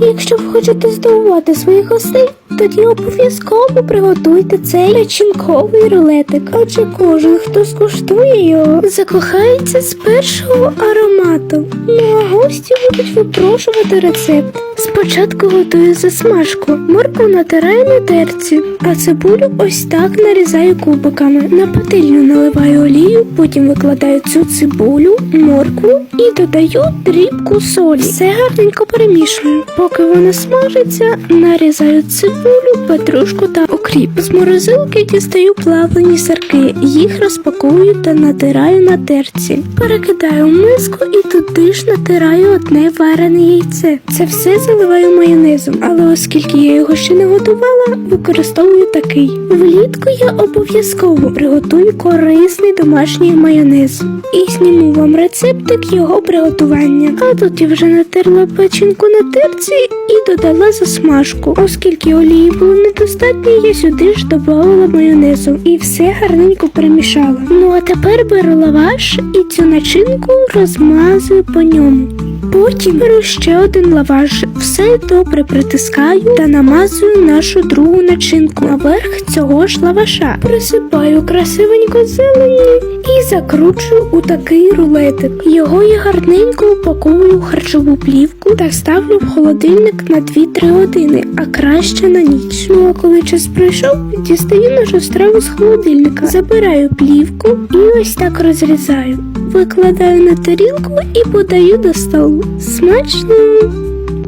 Якщо ви хочете здивувати своїх гостей, тоді обов'язково приготуйте цей печінковий рулетик. Адже кожен, хто скуштує його, закохається з першого аромату. Ну а гості будуть випрошувати рецепт. Спочатку готую засмажку. Моркву натираю на терці, а цибулю ось так нарізаю кубиками. На пательню наливаю олію, потім викладаю цю цибулю, моркву і додаю дрібку солі. Все гарненько перемішую. Поки вона смажиться, нарізаю цибулю, петрушку та окріп. З морозилки дістаю плавлені сирки, їх розпакую та натираю на терці. Перекидаю в миску і туди ж натираю одне варене яйце. Це все заливаю майонезом, але оскільки я його ще не готувала, використовую такий. Влітку я обов'язково приготую корисний домашній майонез і зніму вам рецептик його приготування. А тут я вже натерла печінку на терці і додала засмажку. Оскільки олії було недостатньо, я сюди ж додавала майонезу і все гарненько перемішала. Ну а тепер беру лаваш і цю начинку розмазую по ньому. Потім беру ще один лаваш, все добре притискаю та намазую нашу другу начинку наверх цього ж лаваша. Присипаю красивенько зелені і закручую у такий рулетик. Його я гарненько упаковую в харчову плівку та ставлю в холодильник на 2-3 години, а краще на ніч. Ну а коли час пройшов, дістаю нашу страву з холодильника, забираю плівку і ось так розрізаю. Викладаю на тарілку і подаю до столу. Смачно!